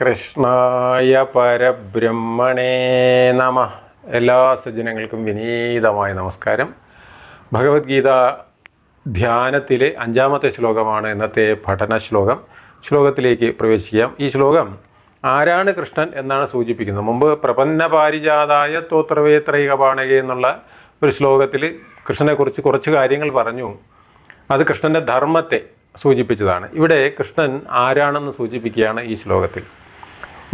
ശ്രീകൃഷ്ണായ പരബ്രഹ്മണേ നമ. എല്ലാ സജ്ജനങ്ങൾക്കും വിനീതമായ നമസ്കാരം. ഭഗവത്ഗീത ധ്യാനത്തിലെ അഞ്ചാമത്തെ ശ്ലോകമാണ് ഇന്നത്തെ പഠന ശ്ലോകം. ശ്ലോകത്തിലേക്ക് പ്രവേശിക്കാം. ഈ ശ്ലോകം ആരാണ് കൃഷ്ണൻ എന്നാണ് സൂചിപ്പിക്കുന്നത് മുമ്പ് പ്രപന്ന പാരിജാതായ തോത്രവേത്രൈകപാണകെ എന്നുള്ള ഒരു ശ്ലോകത്തിൽ കൃഷ്ണനെക്കുറിച്ച് കുറച്ച് കാര്യങ്ങൾ പറഞ്ഞു. അത് കൃഷ്ണന്റെ ധർമ്മത്തെ സൂചിപ്പിച്ചതാണ്. ഇവിടെ കൃഷ്ണൻ ആരാണെന്ന് സൂചിപ്പിക്കുകയാണ് ഈ ശ്ലോകത്തിൽ.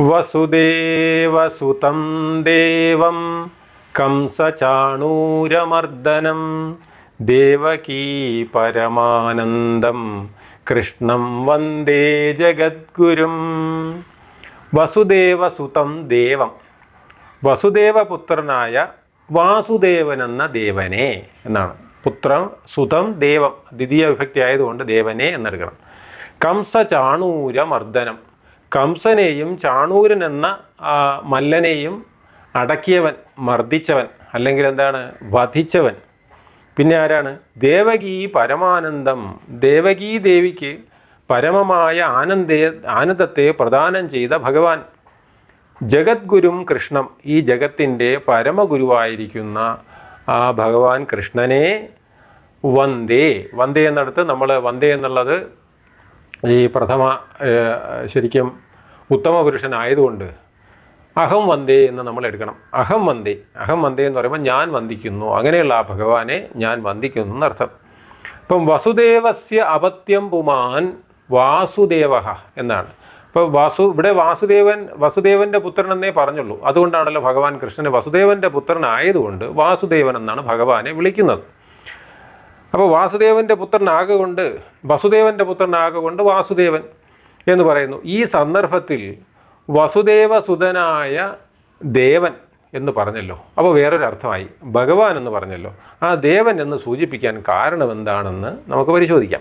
വസുദേവസുതം ദേവം കംസചാണൂരമർദ്ദനം ദേവകീ പരമാനന്ദം കൃഷ്ണം വന്ദേ ജഗദ്ഗുരും. വസുദേവസുതം ദേവം. വസുദേവപുത്രനായ വാസുദേവൻ എന്ന ദേവനെ എന്നാണ്. പുത്രം സുതം ദേവം ദ്വിതീയ വിഭക്തി ആയതുകൊണ്ട് ദേവനെ എന്നെടുക്കണം. കംസചാണൂരമർദ്ദനം. ചാണൂര മർദ്ദനം കംസനെയും ചാണൂരൻ എന്ന മല്ലനെയും അടക്കിയവൻ മർദ്ദിച്ചവൻ അല്ലെങ്കിൽ എന്താണ് വധിച്ചവൻ. പിന്നെ ആരാണ്? ദേവകി പരമാനന്ദം. ദേവകി ദേവിക്ക് പരമമായ ആനന്ദേ ആനന്ദത്തെ പ്രദാനം ചെയ്ത ഭഗവാൻ. ജഗദ്ഗുരും കൃഷ്ണം ഈ ജഗത്തിന്റെ പരമഗുരുവായിരിക്കുന്ന ആ ഭഗവാൻ കൃഷ്ണനെ വന്ദേ. വന്ദേ എന്നിടത്ത് നമ്മൾ വന്ദേ എന്നുള്ളത് ഈ പ്രഥമ ശരിക്കും ഉത്തമ പുരുഷനായതുകൊണ്ട് അഹം വന്ദേ എന്ന് നമ്മൾ എടുക്കണം. അഹം വന്ദേ. അഹം വന്ദേ എന്ന് പറയുമ്പോൾ ഞാൻ വന്ദിക്കുന്നു. അങ്ങനെയുള്ള ആ ഭഗവാനെ ഞാൻ വന്ദിക്കുന്നു എന്നർത്ഥം. ഇപ്പം വസുദേവസ്യ അപത്യം പുമാൻ വാസുദേവ എന്നാണ്. ഇപ്പോൾ വാസു ഇവിടെ വാസുദേവൻ വസുദേവന്റെ പുത്രൻ എന്നേ പറഞ്ഞുള്ളൂ. അതുകൊണ്ടാണല്ലോ ഭഗവാൻ കൃഷ്ണന് വസുദേവന്റെ പുത്രനായതുകൊണ്ട് വാസുദേവൻ എന്നാണ് ഭഗവാനെ വിളിക്കുന്നത്. അപ്പോൾ വാസുദേവന്റെ പുത്രനാകൊണ്ട് വസുദേവന്റെ പുത്രനാകൊണ്ട് വാസുദേവൻ എന്ന് പറയുന്നു. ഈ സന്ദർഭത്തിൽ വസുദേവസുതനായ ദേവൻ എന്ന് പറഞ്ഞല്ലോ. അപ്പോൾ വേറൊരർത്ഥമായി ഭഗവാൻ എന്ന് പറഞ്ഞല്ലോ. ആ ദേവൻ എന്ന് സൂചിപ്പിക്കാൻ കാരണം എന്താണെന്ന് നമുക്ക് പരിശോധിക്കാം.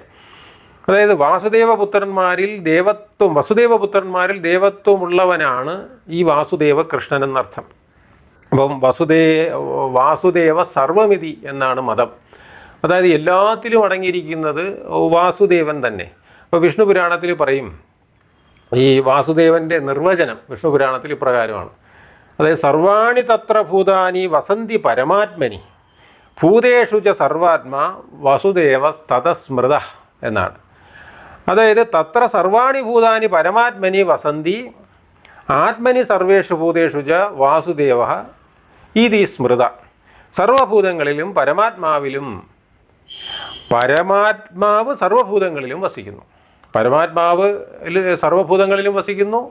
അതായത് വാസുദേവപുത്രന്മാരിൽ ദേവത്വം വസുദേവപുത്രന്മാരിൽ ദേവത്വമുള്ളവനാണ് ഈ വാസുദേവ കൃഷ്ണൻ എന്നർത്ഥം. അപ്പം വസുദേ വാസുദേവ സർവമിതി എന്നാണ് മതം. അതായത് എല്ലാത്തിലും അടങ്ങിയിരിക്കുന്നത് വാസുദേവൻ തന്നെ. അപ്പോൾ വിഷ്ണു പുരാണത്തിൽ പറയും ഈ വാസുദേവന്റെ നിർവചനം വിഷ്ണു പുരാണത്തിൽ ഇപ്രകാരമാണ്. അതായത് സർവാണി തത്ര ഭൂതാനി വസന്തി പരമാത്മനി ഭൂതേഷു ച സർവാത്മാ വസുദേവ തതസ്മൃത എന്നാണ്. അതായത് തത്ര സർവാണി ഭൂതാനി പരമാത്മനി വസന്തി ആത്മനി സർവേഷു ഭൂതേഷു ച വാസുദേവ ഇതി സ്മൃത. സർവഭൂതങ്ങളിലും പരമാത്മാവിലും പരമാത്മാവ് സർവഭൂതങ്ങളിലും വസിക്കുന്നു. പരമാത്മാവ് സർവഭൂതങ്ങളിലും വസിക്കുന്നു.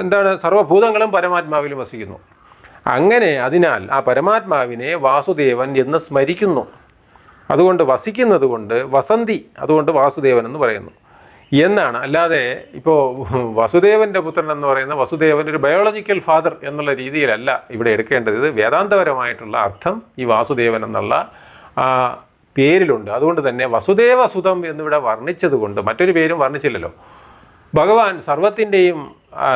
എന്താണ് സർവഭൂതങ്ങളും പരമാത്മാവിലും വസിക്കുന്നു. അങ്ങനെ അതിനാൽ ആ പരമാത്മാവിനെ വാസുദേവൻ എന്ന് സ്മരിക്കുന്നു. അതുകൊണ്ട് വസിക്കുന്നത് കൊണ്ട് വസന്തി അതുകൊണ്ട് വാസുദേവൻ എന്ന് പറയുന്നു. എന്നാണ് അല്ലാതെ ഇപ്പോൾ വസുദേവന്റെ പുത്രൻ എന്ന് പറയുന്ന വസുദേവൻ ഒരു ബയോളജിക്കൽ ഫാദർ എന്നുള്ള രീതിയിലല്ല ഇവിടെ എടുക്കേണ്ടത്. ഇത് വേദാന്തപരമായിട്ടുള്ള അർത്ഥം ഈ വാസുദേവൻ എന്നുള്ള ആ പേരിലുണ്ട്. അതുകൊണ്ട് തന്നെ വസുദേവ സുതം എന്നിവിടെ വർണിച്ചത് കൊണ്ട് മറ്റൊരു പേരും വർണിച്ചില്ലല്ലോ. ഭഗവാൻ സർവത്തിന്റെയും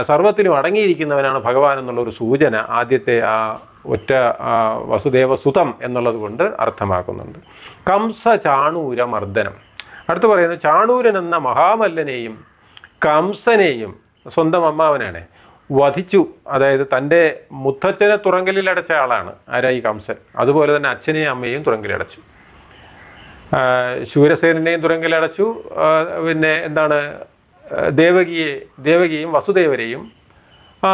സർവത്തിലും അടങ്ങിയിരിക്കുന്നവനാണ് ഭഗവാൻ എന്നുള്ള ഒരു സൂചന ആദ്യത്തെ ആ ഒറ്റ വസുദേവ സുതം എന്നുള്ളത് കൊണ്ട് അർത്ഥമാക്കുന്നുണ്ട്. കംസ ചാണൂര മർദ്ദനം അടുത്ത് പറയുന്നത് ചാണൂരൻ എന്ന മഹാമല്ലനെയും കംസനെയും സ്വന്തം അമ്മാവനാണ് വധിച്ചു. അതായത് തന്റെ മുത്തച്ഛനെ തുറങ്കലിൽ അടച്ച ആളാണ് ആരാ ഈ കംസൻ. അതുപോലെ തന്നെ അച്ഛനെയും അമ്മയെയും തുറങ്കലിലടച്ചു ആ, തുരങ്കിലടച്ചു പിന്നെ എന്താണ് ദേവകിയെ ദേവകിയും വസുദേവരെയും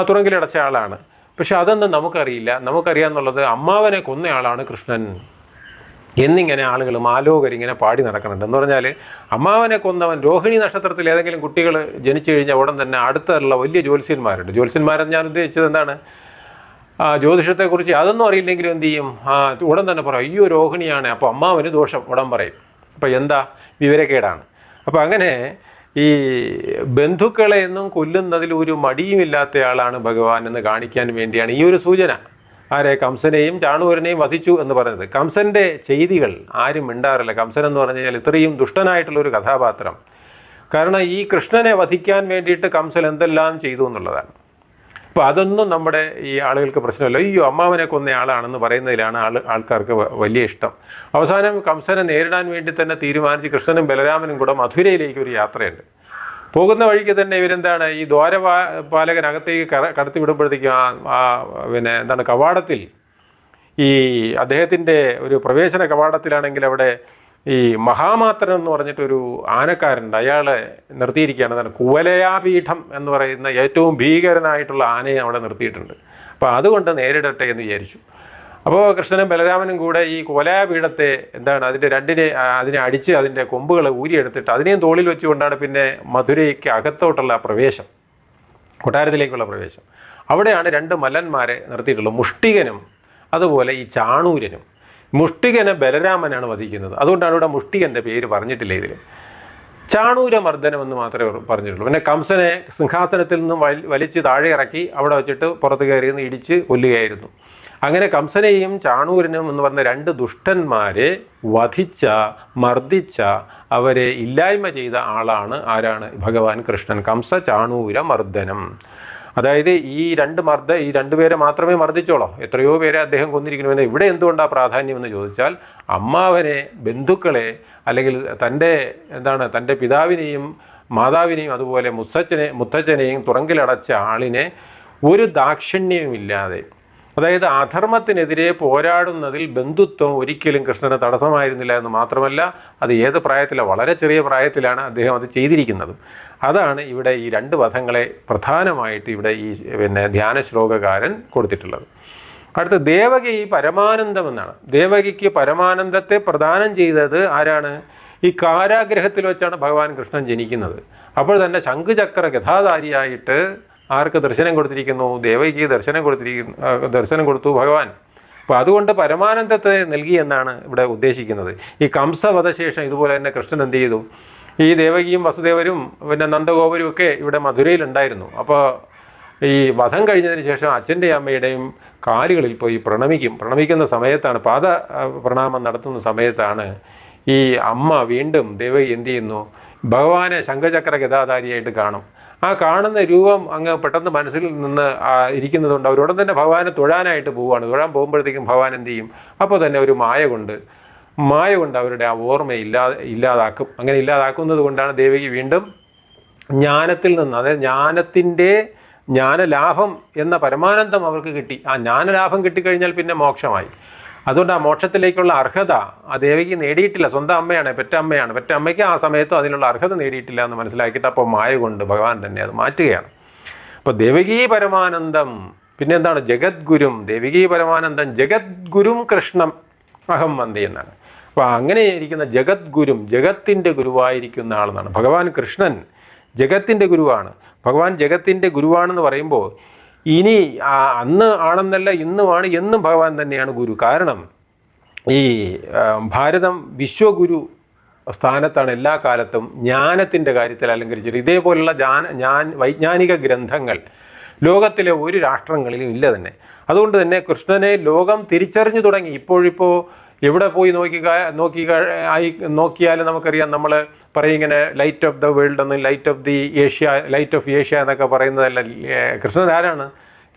തുറങ്കിലടച്ച ആളാണ്. പക്ഷെ അതൊന്നും നമുക്കറിയില്ല. നമുക്കറിയാന്നുള്ളത് അമ്മാവനെ കൊന്നയാളാണ് കൃഷ്ണൻ. എന്നിങ്ങനെ ആളുകളും ആലോകരിങ്ങനെ പാടി നടക്കുന്നുണ്ട്. എന്ന് പറഞ്ഞാൽ അമ്മാവനെ കൊന്നവൻ രോഹിണി നക്ഷത്രത്തിൽ ഏതെങ്കിലും കുട്ടികൾ ജനിച്ചു കഴിഞ്ഞാൽ ഉടൻ തന്നെ അടുത്തുള്ള വലിയ ജ്യോത്സ്യന്മാരുണ്ട്. ജ്യോത്സ്യന്മാരെന്ന് ഞാൻ ഉദ്ദേശിച്ചത് എന്താണ്? ജ്യോതിഷത്തെക്കുറിച്ച് അതൊന്നും അറിയില്ലെങ്കിലും എന്ത് ചെയ്യും? ആ ഉടൻ തന്നെ പറയും അയ്യോ രോഹിണിയാണ്. അപ്പോൾ അമ്മാവന് ദോഷം ഉടൻ പറയും. അപ്പോൾ എന്താ? വിവരക്കേടാണ്. അപ്പോൾ അങ്ങനെ ഈ ബന്ധുക്കളെ എന്നും കൊല്ലുന്നതിൽ ഒരു മടിയുമില്ലാത്തയാളാണ് ഭഗവാൻ എന്ന് കാണിക്കാൻ വേണ്ടിയാണ് ഈ ഒരു സൂചന. ആരെ? കംസനെയും ചാണൂരനെയും വധിച്ചു എന്ന് പറയുന്നത് കംസന്റെ ചെയ്തികൾ ആരും മിണ്ടാറില്ല. കംസൻ എന്ന് പറഞ്ഞു കഴിഞ്ഞാൽ ഇത്രയും ദുഷ്ടനായിട്ടുള്ള ഒരു കഥാപാത്രം. കാരണം ഈ കൃഷ്ണനെ വധിക്കാൻ വേണ്ടിയിട്ട് കംസൻ എന്തെല്ലാം ചെയ്തു എന്നുള്ളതാണ്. അപ്പോൾ അതൊന്നും നമ്മുടെ ഈ ആളുകൾക്ക് പ്രശ്നമല്ല. അയ്യോ അമ്മാവനെ കൊന്ന ആളാണെന്ന് പറയുന്നതിലാണ് ആൾ ആൾക്കാർക്ക് വലിയ ഇഷ്ടം. അവസാനം കംസനെ നേരിടാൻ വേണ്ടി തന്നെ തീരുമാനിച്ച് കൃഷ്ണനും ബലരാമനും കൂടെ മധുരയിലേക്ക് ഒരു യാത്രയുണ്ട്. പോകുന്ന വഴിക്ക് തന്നെ ഇവരെന്താണ് ഈ ദ്വാരപാ പാലകനകത്തേക്ക് കടത്തി വിടുമ്പോഴത്തേക്കും ആ പിന്നെ എന്താണ് കവാടത്തിൽ ഈ അദ്ദേഹത്തിന്റെ ഒരു പ്രവേശന കവാടത്തിലാണെങ്കിൽ അവിടെ ഈ മഹാമാത്രൻ എന്ന് പറഞ്ഞിട്ടൊരു ആനക്കാരുണ്ട് അയാളെ നിർത്തിയിരിക്കുകയാണ്. അതാണ് കുവലയാപീഠം എന്ന് പറയുന്ന ഏറ്റവും ഭീകരനായിട്ടുള്ള ആനയെ അവിടെ നിർത്തിയിട്ടുണ്ട്. അപ്പോൾ അതുകൊണ്ട് നേരിടട്ടെ എന്ന് വിചാരിച്ചു. അപ്പോൾ കൃഷ്ണനും ബലരാമനും കൂടെ ഈ കുവലയാപീഠത്തെ എന്താണ് അതിന്റെ രണ്ടിനെ അതിനെ അടിച്ച് അതിന്റെ കൊമ്പുകൾ ഊരിയെടുത്തിട്ട് അതിനെയും തോളിൽ വെച്ചുകൊണ്ടാണ് പിന്നെ മധുരയ്ക്ക് അകത്തോട്ടുള്ള പ്രവേശം കൊട്ടാരത്തിലേക്കുള്ള പ്രവേശം. അവിടെയാണ് രണ്ട് മല്ലന്മാരെ നിർത്തിയിട്ടുള്ളത്. മുഷ്ടികനും അതുപോലെ ഈ ചാണൂരനും മുഷ്ടികനെ ബലരാമനാണ് വധിക്കുന്നത്. അതുകൊണ്ടാണ് ഇവിടെ മുഷ്ടികന്റെ പേര് പറഞ്ഞിട്ടില്ല ഇതിൽ ചാണൂര മർദ്ദനം എന്ന് മാത്രമേ പറഞ്ഞിട്ടുള്ളൂ. പിന്നെ കംസനെ സിംഹാസനത്തിൽ നിന്നും വലി വലിച്ച് താഴെ ഇറക്കി അവിടെ വെച്ചിട്ട് പുറത്ത് കയറി നിന്ന് ഇടിച്ച് കൊല്ലുകയായിരുന്നു. അങ്ങനെ കംസനെയും ചാണൂരനും എന്ന് പറഞ്ഞ രണ്ട് ദുഷ്ടന്മാരെ വധിച്ച മർദ്ദിച്ച അവരെ ഇല്ലായ്മ ചെയ്ത ആളാണ് ആരാണ്? ഭഗവാൻ കൃഷ്ണൻ. കംസ ചാണൂര മർദ്ദനം അതായത് ഈ രണ്ട് മർദ്ദ ഈ രണ്ടുപേരെ മാത്രമേ മർദ്ദിച്ചോളൂ. എത്രയോ പേരെ അദ്ദേഹം കൊന്നിരിക്കണമെന്ന് ഇവിടെ എന്തുകൊണ്ടാണ് പ്രാധാന്യം എന്ന് ചോദിച്ചാൽ അമ്മാവനെ ബന്ധുക്കളെ അല്ലെങ്കിൽ തന്റെ എന്താണ് തന്റെ പിതാവിനെയും മാതാവിനെയും അതുപോലെ മുത്തച്ഛനെ മുത്തച്ഛനെയും തുറങ്കിലടച്ച ആളിനെ ഒരു ദാക്ഷിണ്യവുമില്ലാതെ അതായത് അധർമ്മത്തിനെതിരെ പോരാടുന്നതിൽ ബന്ധുത്വം ഒരിക്കലും കൃഷ്ണന് തടസ്സമായിരുന്നില്ല എന്ന് മാത്രമല്ല അത് ഏത് പ്രായത്തിലാണ് വളരെ ചെറിയ പ്രായത്തിലാണ് അദ്ദേഹം അത് ചെയ്തിരിക്കുന്നത്. അതാണ് ഇവിടെ ഈ രണ്ട് വധങ്ങളെ പ്രധാനമായിട്ട് ഇവിടെ ഈ പിന്നെ ധ്യാന ശ്ലോകകാരൻ കൊടുത്തിട്ടുള്ളത്. അടുത്ത ദേവകി പരമാനന്ദം എന്നാണ്. ദേവകിക്ക് പരമാനന്ദത്തെ പ്രദാനം ചെയ്തത് ആരാണ്? ഈ കാരാഗ്രഹത്തിൽ വെച്ചാണ് ഭഗവാൻ കൃഷ്ണൻ ജനിക്കുന്നത്. അപ്പോൾ തന്നെ ശംഖുചക്ര ഗഥാധാരിയായിട്ട് ആർക്ക് ദർശനം കൊടുത്തിരിക്കുന്നു? ദേവകിക്ക് ദർശനം കൊടുത്തിരിക്കുന്നു ദർശനം കൊടുത്തു ഭഗവാൻ. അപ്പോൾ അതുകൊണ്ട് പരമാനന്ദത്തെ നൽകി എന്നാണ് ഇവിടെ ഉദ്ദേശിക്കുന്നത്. ഈ കംസവധശേഷം ഇതുപോലെ തന്നെ കൃഷ്ണൻ എന്ത് ചെയ്തു? ഈ ദേവകിയും വസുദേവരും പിന്നെ നന്ദഗോപരും ഒക്കെ ഇവിടെ മധുരയിലുണ്ടായിരുന്നു. അപ്പോൾ ഈ വധം കഴിഞ്ഞതിന് ശേഷം അച്ഛന്റെയും അമ്മയുടെയും കാലുകളിൽ പോയി പ്രണമിക്കും. പ്രണമിക്കുന്ന സമയത്താണ് പാദ പ്രണാമം നടത്തുന്ന സമയത്താണ് ഈ അമ്മ വീണ്ടും ദേവകി എന്ത് ചെയ്യുന്നു? ഭഗവാനെ ശംഖചക്ര ഗതാധാരിയായിട്ട് കാണും. ആ കാണുന്ന രൂപം അങ്ങ് പെട്ടെന്ന് മനസ്സിൽ നിന്ന് ഇരിക്കുന്നതുകൊണ്ട് അവരോടം തന്നെ ഭഗവാനെ തൊഴാനായിട്ട് പോവുകയാണ്. തൊഴാൻ പോകുമ്പോഴത്തേക്കും ഭഗവാൻ എന്ത് ചെയ്യും? അപ്പോൾ തന്നെ ഒരു മായ കൊണ്ട് മായ കൊണ്ട് അവരുടെ ആ ഓർമ്മ ഇല്ലാതെ ഇല്ലാതാക്കും. അങ്ങനെ ഇല്ലാതാക്കുന്നത് കൊണ്ടാണ് ദേവകി വീണ്ടും ജ്ഞാനത്തിൽ നിന്ന് അതായത് ജ്ഞാനത്തിന്റെ ജ്ഞാനലാഭം എന്ന പരമാനന്ദം അവർക്ക് കിട്ടി. ആ ജ്ഞാനലാഭം കിട്ടിക്കഴിഞ്ഞാൽ പിന്നെ മോക്ഷമായി. അതുകൊണ്ട് ആ മോക്ഷത്തിലേക്കുള്ള അർഹത ആ ദേവിക്ക് നേടിയിട്ടില്ല. സ്വന്തം അമ്മയാണ് പെറ്റമ്മയാണ്. പെറ്റമ്മയ്ക്ക് ആ സമയത്തും അതിനുള്ള അർഹത നേടിയിട്ടില്ല എന്ന് മനസ്സിലാക്കിയിട്ട് അപ്പോൾ മായ കൊണ്ട് ഭഗവാൻ തന്നെ അത് മാറ്റുകയാണ്. അപ്പോൾ ദേവകീ പരമാനന്ദം. പിന്നെന്താണ് ജഗദ്ഗുരും. ദേവികീ പരമാനന്ദം. ജഗദ്ഗുരും കൃഷ്ണം അഹം വന്ദേ എന്നാണ്. അപ്പോൾ അങ്ങനെ ഇരിക്കുന്ന ജഗദ്ഗുരും ജഗത്തിന്റെ ഗുരുവായിരിക്കുന്ന ആളെന്നാണ്. ഭഗവാൻ കൃഷ്ണൻ ജഗത്തിന്റെ ഗുരുവാണ്. ഭഗവാൻ ജഗത്തിന്റെ ഗുരുവാണെന്ന് പറയുമ്പോൾ ഇനി അന്ന് ആണെന്നല്ല ഇന്നുമാണ് എന്നും ഭഗവാൻ തന്നെയാണ് ഗുരു. കാരണം ഈ ഭാരതം വിശ്വഗുരു സ്ഥാനത്താണ് എല്ലാ കാലത്തും ജ്ഞാനത്തിന്റെ കാര്യത്തിൽ അലങ്കരിച്ചത് ഇതേപോലുള്ള ജ്ഞാന ജ്ഞാൻ വൈജ്ഞാനിക ഗ്രന്ഥങ്ങൾ ലോകത്തിലെ ഒരു രാഷ്ട്രങ്ങളിലും ഇല്ല തന്നെ. അതുകൊണ്ട് തന്നെ കൃഷ്ണനെ ലോകം തിരിച്ചറിഞ്ഞു തുടങ്ങി. ഇപ്പോഴിപ്പോൾ എവിടെ പോയി നോക്കി നോക്കി ആയി നോക്കിയാലും നമുക്കറിയാം നമ്മൾ പറയും ഇങ്ങനെ ലൈറ്റ് ഓഫ് ദ വേൾഡ് എന്ന് light of the Asia light of Asia എന്നൊക്കെ പറയുന്നതല്ല കൃഷ്ണൻ ആരാണ്?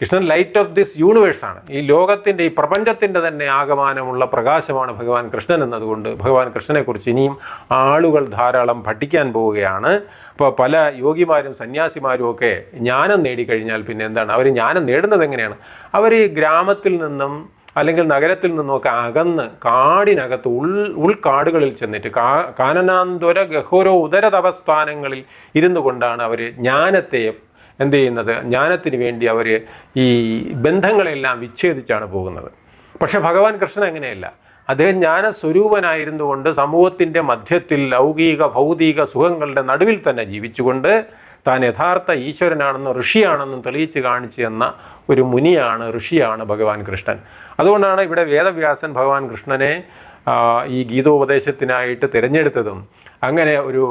Krishnan light of this universe ആണ്. ഈ ലോകത്തിന്റെ ഈ പ്രപഞ്ചത്തിന്റെ തന്നെ ആകമാനമുള്ള പ്രകാശമാണ് ഭഗവാൻ കൃഷ്ണൻ എന്നതുകൊണ്ട് ഭഗവാൻ കൃഷ്ണനെക്കുറിച്ച് ഇനിയും ആളുകൾ ധാരാളം പഠിക്കാൻ പോവുകയാണ്. അപ്പോൾ പല യോഗിമാരും സന്യാസിമാരും ഒക്കെ ജ്ഞാനം നേടിക്കഴിഞ്ഞാൽ പിന്നെ എന്താണ്? അവർ ജ്ഞാനം നേടുന്നത് എങ്ങനെയാണ്? അവർ ഗ്രാമത്തിൽ നിന്നും അല്ലെങ്കിൽ നഗരത്തിൽ നിന്നൊക്കെ അകന്ന് കാടിനകത്ത് ഉൾ ഉൾക്കാടുകളിൽ ചെന്നിട്ട് കാ കാനനാന്തര ഗഹോരോ ഉദര തപസ്ഥാനങ്ങളിൽ ഇരുന്നു കൊണ്ടാണ് അവർ ജ്ഞാനത്തെ എന്ത് ചെയ്യുന്നത്? ജ്ഞാനത്തിന് വേണ്ടി അവർ ഈ ബന്ധങ്ങളെല്ലാം വിച്ഛേദിച്ചാണ് പോകുന്നത്. പക്ഷെ ഭഗവാൻ കൃഷ്ണൻ അങ്ങനെയല്ല. അദ്ദേഹം ജ്ഞാന സ്വരൂപനായിരുന്നു കൊണ്ട് സമൂഹത്തിന്റെ മധ്യത്തിൽ ലൗകിക ഭൗതിക സുഖങ്ങളുടെ നടുവിൽ തന്നെ ജീവിച്ചുകൊണ്ട് താൻ യഥാർത്ഥ ഈശ്വരനാണെന്നും ഋഷിയാണെന്നും തെളിയിച്ച് കാണിച്ചു എന്ന ഒരു മുനിയാണ് ഋഷിയാണ് ഭഗവാൻ കൃഷ്ണൻ. അതുകൊണ്ടാണ് ഇവിടെ വേദവ്യാസൻ ഭഗവാൻ കൃഷ്ണനെ ഈ ഗീതോപദേശത്തിനായിട്ട് തിരഞ്ഞെടുത്തതും അങ്ങനെ ഒരു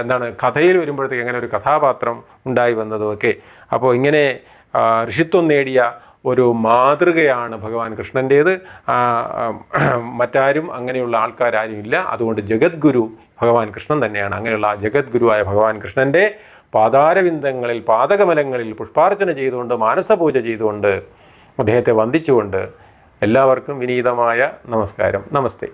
എന്താണ് കഥയിൽ വരുമ്പോഴത്തേക്ക് അങ്ങനെ ഒരു കഥാപാത്രം ഉണ്ടായി വന്നതും ഒക്കെ അപ്പോൾ ഇങ്ങനെ ഋഷിത്വം നേടിയ ഒരു മാതൃകയാണ് ഭഗവാൻ കൃഷ്ണന്റേത്. മറ്റാരും അങ്ങനെയുള്ള ആൾക്കാരും ഇല്ല. അതുകൊണ്ട് ജഗദ്ഗുരു ഭഗവാൻ കൃഷ്ണൻ തന്നെയാണ്. അങ്ങനെയുള്ള ആ ജഗദ്ഗുരുവായ ഭഗവാൻ കൃഷ്ണന്റെ പാതാരവിന്ദങ്ങളിൽ പാതകമലങ്ങളിൽ പുഷ്പാർച്ചന ചെയ്തുകൊണ്ട് മാനസപൂജ ചെയ്തുകൊണ്ട് അദ്ദേഹത്തെ വന്ദിച്ചുകൊണ്ട് എല്ലാവർക്കും വിനീതമായ നമസ്കാരം. നമസ്തേ.